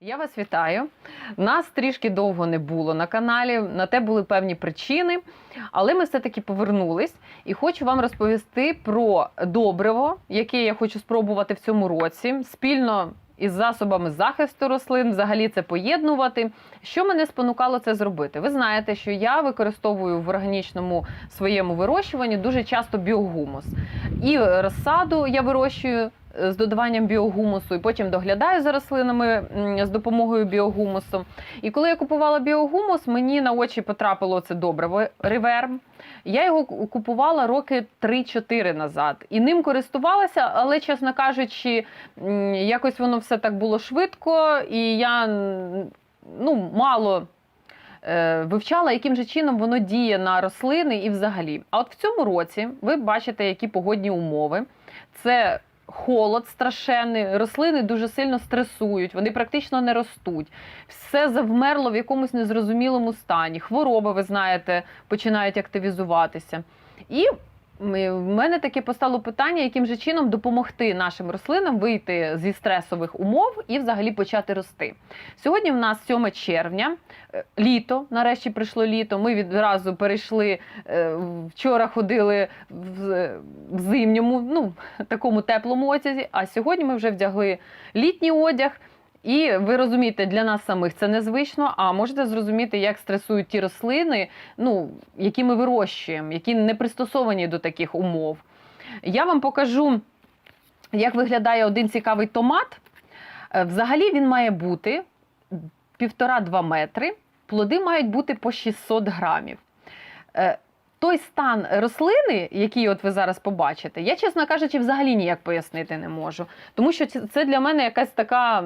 Я вас вітаю. Нас трішки довго не було на каналі. На те були певні причини, але ми все-таки повернулись і хочу вам розповісти про добриво, яке я хочу спробувати в цьому році спільно із засобами захисту рослин, взагалі це поєднувати. Що мене спонукало це зробити? Ви знаєте, що я використовую в органічному своєму вирощуванні дуже часто біогумус. І розсаду я вирощую з додаванням біогумусу, і потім доглядаю за рослинами з допомогою біогумусу. І коли я купувала біогумус, мені на очі потрапило це добриво реверм. Я його купувала роки 3-4 назад. І ним користувалася, але, чесно кажучи, якось воно все так було швидко, і я ну, мало е, вивчала, яким же чином воно діє на рослини і взагалі. А от в цьому році ви бачите, які погодні умови. Це холод страшенний, рослини дуже сильно стресують, вони практично не ростуть. Все завмерло в якомусь незрозумілому стані. Хвороби, ви знаєте, починають активізуватися. І в мене таке постало питання, яким же чином допомогти нашим рослинам вийти зі стресових умов і взагалі почати рости. Сьогодні в нас 7 червня, е, літо, нарешті прийшло літо. Ми відразу перейшли. е, Вчора ходили в, в зимньому, ну такому теплому одязі. А сьогодні ми вже вдягли літній одяг. І ви розумієте, для нас самих це незвично. А можете зрозуміти, як стресують ті рослини, ну які ми вирощуємо, які не пристосовані до таких умов. Я вам покажу, як виглядає один цікавий томат. Е, Взагалі він має бути півтора-два метри. Плоди мають бути по 600 грамів. Е, Той стан рослини, який от ви зараз побачите, я, чесно кажучи, взагалі ніяк пояснити не можу. Тому що це для мене якась така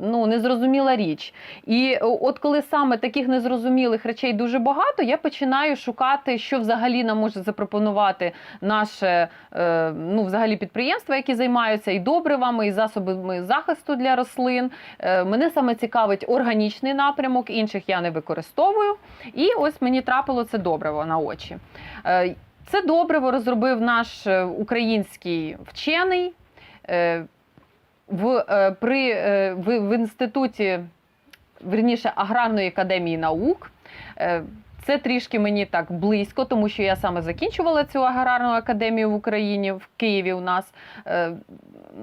ну, незрозуміла річ. І от коли саме таких незрозумілих речей дуже багато, я починаю шукати, що взагалі нам може запропонувати наше е, ну, взагалі підприємства, які займаються і добривами, і засобами захисту для рослин. Е, мене саме цікавить органічний напрямок, інших я не використовую. І ось мені трапило це добриво на очі. Е, Це добриво розробив наш український вчений. Е, В, е, при, е, в, в інституті, верніше, аграрної академії наук. Це трішки мені так близько, тому що я саме закінчувала цю аграрну академію в Україні, в Києві у нас. Е,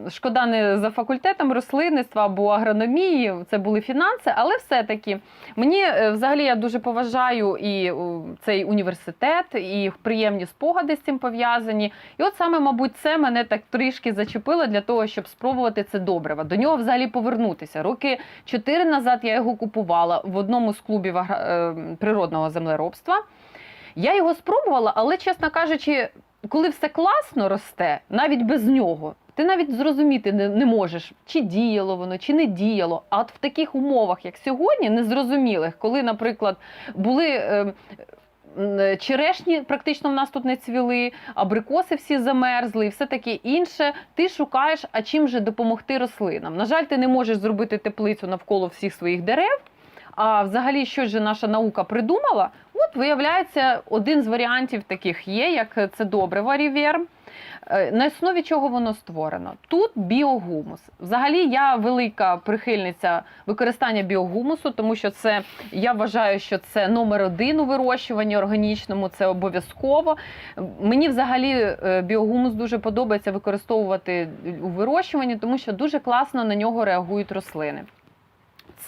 Шкода не за факультетом рослинництва або агрономії, це були фінанси, але все-таки мені е, взагалі я дуже поважаю і цей університет, і приємні спогади з цим пов'язані. І от саме, мабуть, це мене так трішки зачепило для того, щоб спробувати це добриво. До нього взагалі повернутися. Роки чотири назад я його купувала в одному з клубів е, природного землеробства. Я його спробувала, але, чесно кажучи, коли все класно росте, навіть без нього, ти навіть зрозуміти не, не можеш, чи діяло воно, чи не діяло. А от в таких умовах, як сьогодні, незрозумілих, коли, наприклад, були. Е, Черешні практично в нас тут не цвіли, абрикоси всі замерзли і все таке інше. Ти шукаєш, а чим же допомогти рослинам. На жаль, ти не можеш зробити теплицю навколо всіх своїх дерев. А взагалі, що ж наша наука придумала? От виявляється, один з варіантів таких є, як це добриво Ріверм. Е, На основі чого воно створено? Тут біогумус. Взагалі, я велика прихильниця використання біогумусу, тому що це я вважаю, що це номер один у вирощуванні органічному, це обов'язково. Мені взагалі е, біогумус дуже подобається використовувати у вирощуванні, тому що дуже класно на нього реагують рослини.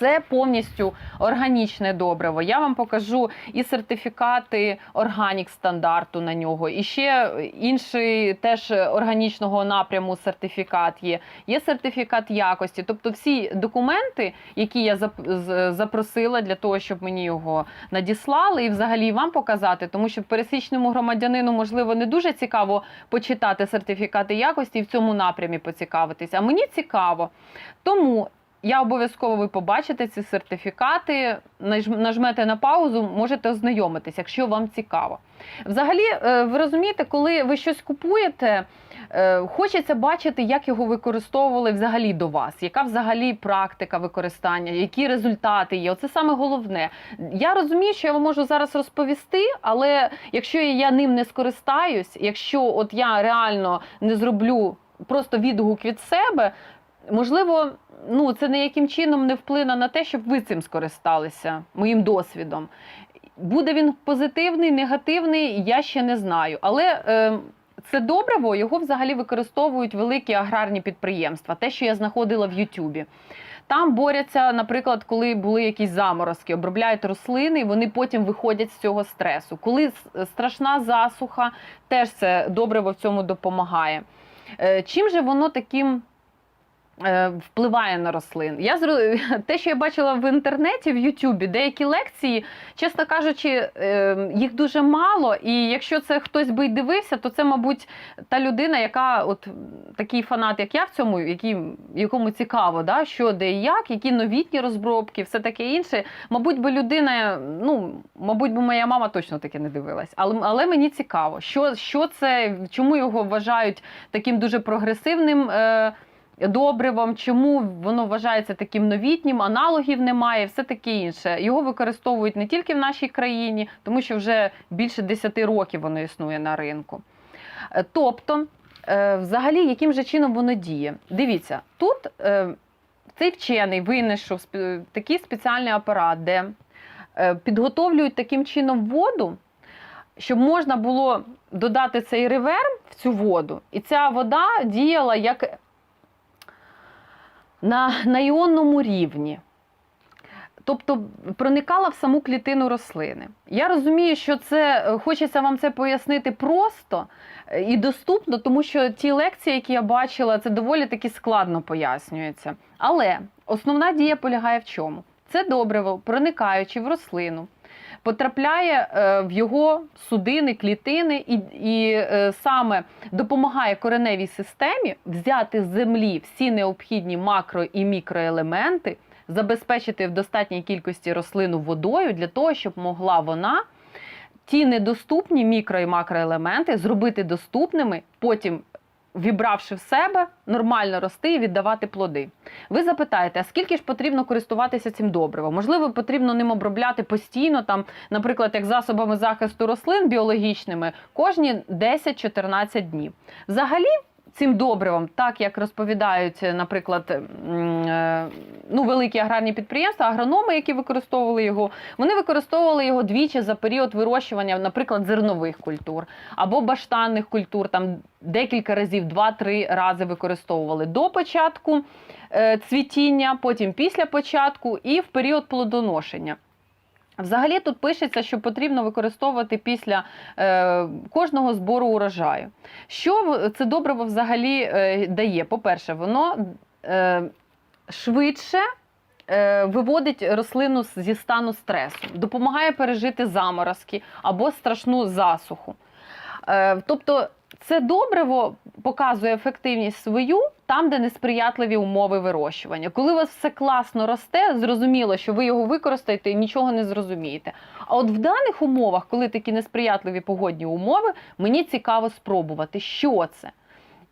Це повністю органічне добриво. Я вам покажу і сертифікати органік стандарту на нього, і ще інший теж органічного напряму сертифікат є. Є сертифікат якості. Тобто всі документи, які я запросила для того, щоб мені його надіслали, і взагалі вам показати, тому що пересічному громадянину можливо не дуже цікаво почитати сертифікати якості і в цьому напрямі поцікавитись. А мені цікаво. Тому я обов'язково ви побачите ці сертифікати, наж- нажмете на паузу, можете ознайомитись, якщо вам цікаво. Взагалі, е, ви розумієте, коли ви щось купуєте, е, хочеться бачити, як його використовували взагалі до вас, яка взагалі практика використання, які результати є. Оце саме головне. Я розумію, що я вам можу зараз розповісти, але якщо я ним не скористаюсь, якщо от я реально не зроблю просто відгук від себе. Можливо, ну це ніяким чином не вплине на те, щоб ви цим скористалися моїм досвідом. Буде він позитивний, негативний, я ще не знаю. Але е, це добриво його взагалі використовують великі аграрні підприємства. Те, що я знаходила в Ютубі. Там борються, наприклад, коли були якісь заморозки, обробляють рослини, і вони потім виходять з цього стресу. Коли страшна засуха, теж це добриво в цьому допомагає. Е, Чим же воно таким впливає на рослин? Я. Те, що я бачила в інтернеті, в Ютубі, деякі лекції, чесно кажучи, е, їх дуже мало. І якщо це хтось би й дивився, то це, мабуть, та людина, яка от такий фанат, як я в цьому, який, якому цікаво, да, що де і як, які новітні розробки, все таке інше. Мабуть, би людина, ну, мабуть, би моя мама точно таке не дивилась. Але, але мені цікаво, що, що це, чому його вважають таким дуже прогресивним. Е, Добривом, чому воно вважається таким новітнім, аналогів немає, все таке інше. Його використовують не тільки в нашій країні, тому що вже більше 10 років воно існує на ринку. Е, Тобто, е, взагалі, яким же чином воно діє? Дивіться, тут е, цей вчений винайшов такий спеціальний апарат, де підготовлюють таким чином воду, щоб можна було додати цей реверм в цю воду, і ця вода діяла як на, на іонному рівні. Тобто проникала в саму клітину рослини. Я розумію, що це е, хочеться вам це пояснити просто е, і доступно, тому що ті лекції, які я бачила, це доволі таки складно пояснюється. Але основна дія полягає в чому? Це добриво, проникаючи в рослину, потрапляє е, в його судини, клітини, і, і е, саме допомагає кореневій системі взяти з землі всі необхідні макро і мікроелементи, забезпечити в достатній кількості рослину водою для того, щоб могла вона ті недоступні мікро і макроелементи зробити доступними, потім. Вібравши в себе, нормально рости і віддавати плоди. Ви запитаєте, а скільки ж потрібно користуватися цим добривом? Можливо, потрібно ним обробляти постійно, там, наприклад, як засобами захисту рослин біологічними, кожні 10-14 днів. Взагалі, цим добривом, так як розповідають, наприклад, е, ну, великі аграрні підприємства, агрономи, які використовували його, вони використовували його двічі за період вирощування, наприклад, зернових культур або баштанних культур, там декілька разів, два-три рази використовували до початку е, цвітіння, потім після початку і в період плодоношення. Взагалі тут пишеться, що потрібно використовувати після е, кожного збору урожаю. Що це добриво взагалі е, дає? По-перше, воно е, швидше е, виводить рослину зі стану стресу, допомагає пережити заморозки або страшну засуху. Е, тобто це добриво показує ефективність свою там, де несприятливі умови вирощування. Коли у вас все класно росте, зрозуміло, що ви його використаєте і нічого не зрозумієте. А от в даних умовах, коли такі несприятливі погодні умови, мені цікаво спробувати, що це.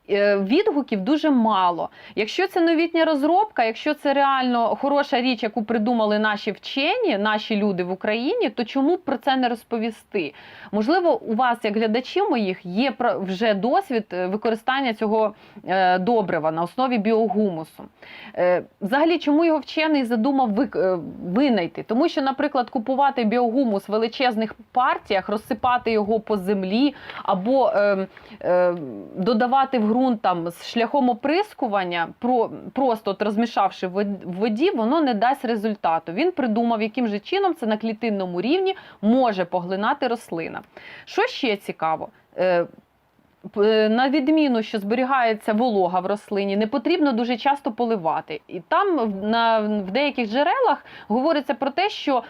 Е, Відгуків дуже мало. Якщо це новітня розробка, якщо це реально хороша річ, яку придумали наші вчені, наші люди в Україні, то чому про це не розповісти? Можливо, у вас, як глядачів моїх, є вже досвід е, використання цього е, добрива на основі біогумусу. Взагалі, чому його вчений задумав винайти? Тому що, наприклад, купувати біогумус в величезних партіях, розсипати його по землі або е, е, додавати в ґрунт там з шляхом оприскування, про, просто от розмішавши в воді, воно не дасть результату. Він придумав, яким же чином це на клітинному рівні може поглинати рослина. Що ще цікаво? Е, е, На відміну, що зберігається волога в рослині, не потрібно дуже часто поливати. І там на, в деяких джерелах говориться про те, що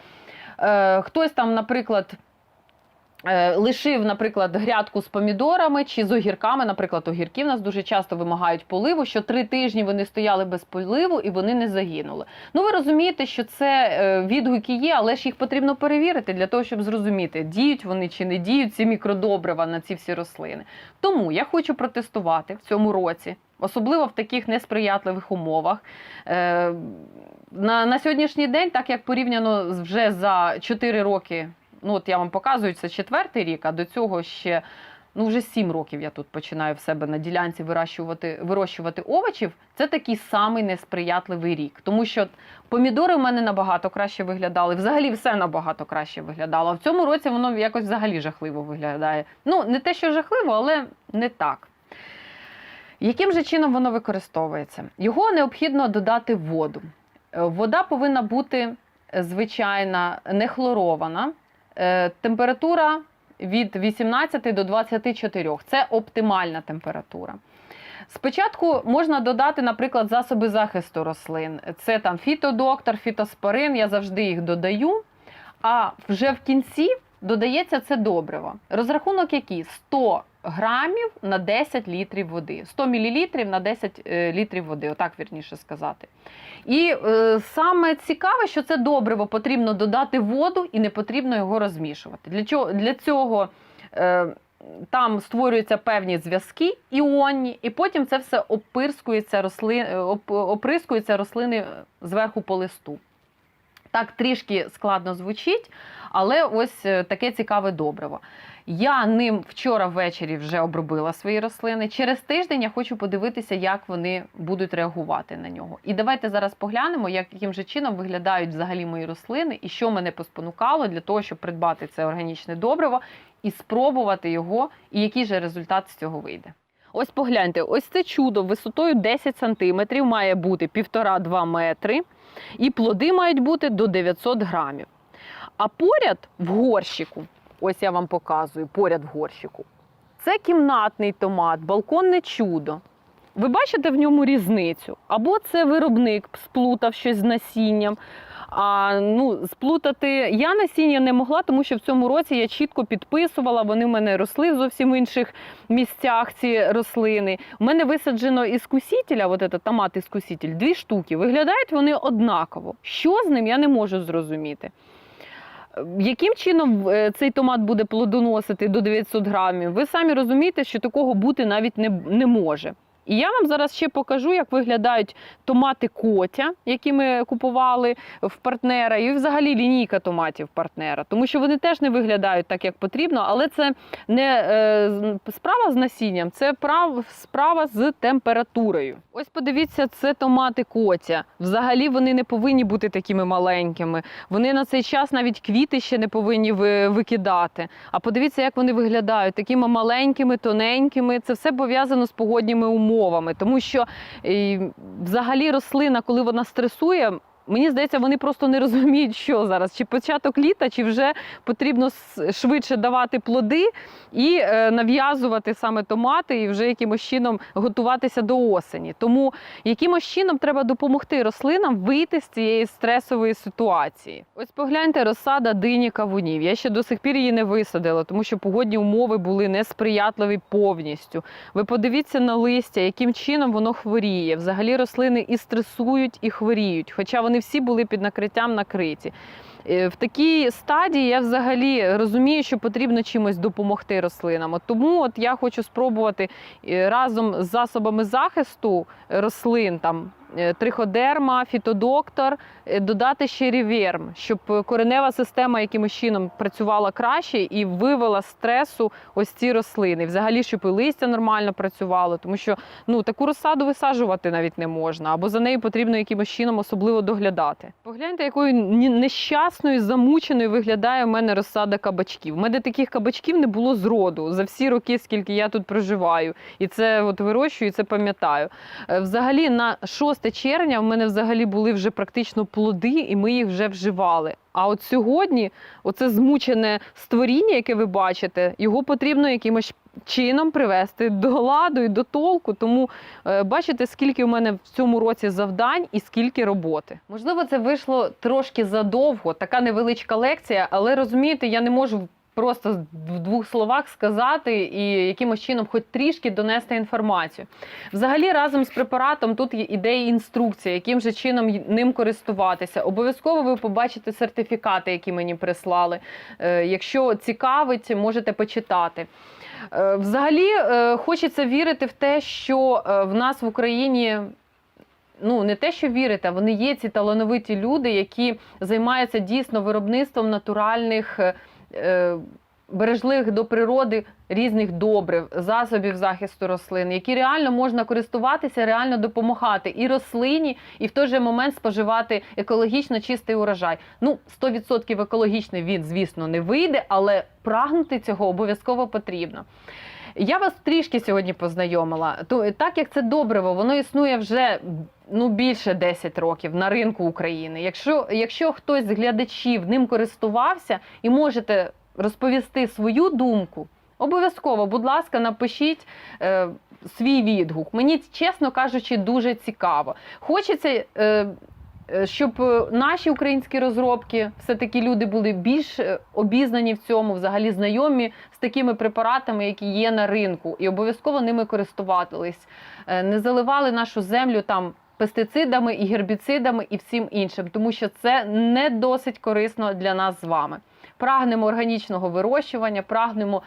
е, хтось там, наприклад, лишив, наприклад, грядку з помідорами чи з огірками. Наприклад, огірки в нас дуже часто вимагають поливу, що три тижні вони стояли без поливу і вони не загинули. Ну, ви розумієте, що це е, відгуки є, але ж їх потрібно перевірити для того, щоб зрозуміти, діють вони чи не діють ці мікродобрива на ці всі рослини. Тому я хочу протестувати в цьому році. Особливо в таких несприятливих умовах. Е, на, на сьогоднішній день, так як порівняно вже за 4 роки, ну от я вам показую, це четвертий рік, а до цього ще ну вже 7 років я тут починаю в себе на ділянці вирощувати, вирощувати овочів. Це такий самий несприятливий рік, тому що помідори в мене набагато краще виглядали. Взагалі все набагато краще виглядало. А в цьому році воно якось взагалі жахливо виглядає. Ну, не те, що жахливо, але не так. Яким же чином воно використовується? Його необхідно додати в воду. Е, Вода повинна бути е, звичайна, не хлорована. Е, Температура від 18 до 24. Це оптимальна температура. Спочатку можна додати, наприклад, засоби захисту рослин. Це там фітодоктор, фітоспорин, я завжди їх додаю. А вже в кінці додається це добриво. Розрахунок який? 100 грамів на 10 літрів води. 100 мл на 10 е, літрів води, отак вірніше сказати. І е, саме цікаве, що це добриво потрібно додати воду і не потрібно його розмішувати. Для чого для цього е, там створюються певні зв'язки іонні, і потім це все опирскується рослин, е, оп, оприскується рослини зверху по листу. Так трішки складно звучить, але ось е, таке цікаве добриво. Я ним вчора ввечері вже обробила свої рослини. Через тиждень я хочу подивитися, як вони будуть реагувати на нього. І давайте зараз поглянемо, яким же чином виглядають взагалі мої рослини і що мене поспонукало для того, щоб придбати це органічне добриво і спробувати його, і який же результат з цього вийде. Ось погляньте, ось це чудо висотою 10 см має бути 1,5-2 метри, і плоди мають бути до 900 грамів. А поряд в горщику, ось я вам показую, поряд в горщику, це кімнатний томат, балконне чудо. Ви бачите в ньому різницю? Або це виробник сплутав щось з насінням. А ну, сплутати я насіння не могла, тому що в цьому році я чітко підписувала, вони в мене росли в зовсім інших місцях. Ці рослини. У мене висаджено іскусітеля, от этот томат іскусітель, дві штуки. Виглядають вони однаково. Що з ним, я не можу зрозуміти. Яким чином е, цей томат буде плодоносити до 900 грамів? Ви самі розумієте, що такого бути навіть не, не може. І я вам зараз ще покажу, як виглядають томати котя, які ми купували в партнера, і взагалі лінійка томатів партнера, тому що вони теж не виглядають так, як потрібно, але це не е, справа з насінням, це прав, справа з температурою. Ось подивіться, це томати котя. Взагалі вони не повинні бути такими маленькими. Вони на цей час навіть квіти ще не повинні ви- викидати. А подивіться, як вони виглядають такими маленькими, тоненькими. Це все пов'язано з погодніми умовами, тому що е, взагалі рослина, коли вона стресує. Мені здається, вони просто не розуміють, що зараз, чи початок літа, чи вже потрібно швидше давати плоди і е, нав'язувати саме томати, і вже якимось чином готуватися до осені. Тому якимось чином треба допомогти рослинам вийти з цієї стресової ситуації. Ось погляньте, розсада дині кавунів. Я ще до сих пір її не висадила, тому що погодні умови були несприятливі повністю. Ви подивіться на листя, яким чином воно хворіє. Взагалі рослини і стресують, і хворіють, хоча вони всі були під накриттям накриті. Е, В такій стадії я взагалі розумію, що потрібно чимось допомогти рослинам. От тому от я хочу спробувати е, разом з засобами захисту рослин, там триходерма, фітодоктор, е, додати ще ріверм, щоб е, коренева система якимось чином працювала краще і вивела стресу ось ці рослини. Взагалі, щоб і листя нормально працювало, тому що ну таку розсаду висаджувати навіть не можна, або за нею потрібно якимось чином особливо доглядати. Погляньте, якою нещасною, замученою виглядає у мене розсада кабачків. У мене таких кабачків не було зроду за всі роки, скільки я тут проживаю, і це от вирощую, і це пам'ятаю. Е, Взагалі, на 6 червня в мене взагалі були вже практично плоди, і ми їх вже вживали. А от сьогодні, оце змучене створіння, яке ви бачите, його потрібно якимось чином привести до ладу і до толку. Тому е, бачите, скільки у мене в цьому році завдань і скільки роботи. Можливо, це вийшло трошки задовго, така невеличка лекція, але розумієте, я не можу. Просто в двох словах сказати і якимось чином, хоч трішки донести інформацію. Взагалі, разом з препаратом тут є іде і інструкція, яким же чином ним користуватися. Обов'язково ви побачите сертифікати, які мені прислали. Е, Якщо цікавить, можете почитати. Е, Взагалі, е, хочеться вірити в те, що в нас в Україні. Ну, не те, що вірити, а вони є ці талановиті люди, які займаються дійсно виробництвом натуральних бережливих до природи різних добрив, засобів захисту рослин, які реально можна користуватися, реально допомагати і рослині, і в той же момент споживати екологічно чистий урожай. Ну, 100% екологічний він, звісно, не вийде, але прагнути цього обов'язково потрібно. Я вас трішки сьогодні познайомила. То так як це добриво, воно існує вже ну більше 10 років на ринку України. Якщо, якщо хтось з глядачів ним користувався і можете розповісти свою думку, обов'язково, будь ласка, напишіть. Е, Свій відгук. Мені, чесно кажучи, дуже цікаво. Хочеться, е, щоб е, наші українські розробки, все-таки люди були більш е, обізнані в цьому, взагалі знайомі з такими препаратами, які є на ринку, і обов'язково ними користувались. Е, Не заливали нашу землю там пестицидами і гербіцидами і всім іншим, тому що це не досить корисно для нас з вами. Прагнемо органічного вирощування, прагнемо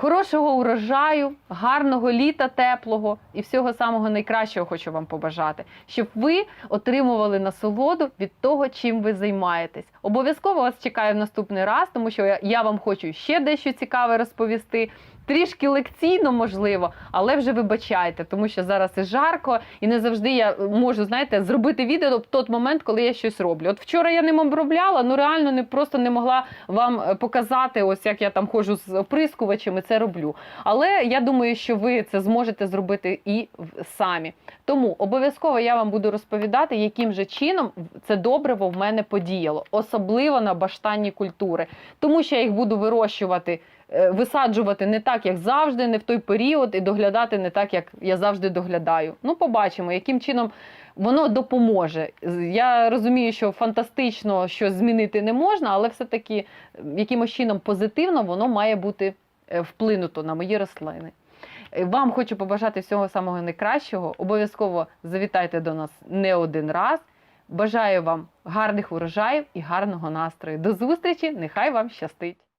хорошого урожаю, гарного літа теплого і всього самого найкращого хочу вам побажати, щоб ви отримували насолоду від того, чим ви займаєтесь. Обов'язково вас чекаю в наступний раз, тому що я, вам хочу ще дещо цікаве розповісти. Трішки лекційно, можливо, але вже вибачайте, тому що зараз і жарко, і не завжди я можу, знаєте, зробити відео в той момент, коли я щось роблю. От вчора я ним обробляла, ну реально не просто не могла вам е, показати, ось як я там ходжу з оприскувачами, це роблю. Але я думаю, що ви це зможете зробити і самі. Тому обов'язково я вам буду розповідати, яким же чином це добриво в мене подіяло, особливо на баштанні культури, тому що я їх буду вирощувати. Е, Висаджувати не так, як завжди, не в той період, і доглядати не так, як я завжди доглядаю. Ну, побачимо, яким чином воно допоможе. Я розумію, що фантастично щось змінити не можна, але все-таки е, якимось чином позитивно воно має бути е, вплинуто на мої рослини. Вам хочу побажати всього самого найкращого. Обов'язково завітайте до нас не один раз. Бажаю вам гарних урожаїв і гарного настрою. До зустрічі! Нехай вам щастить!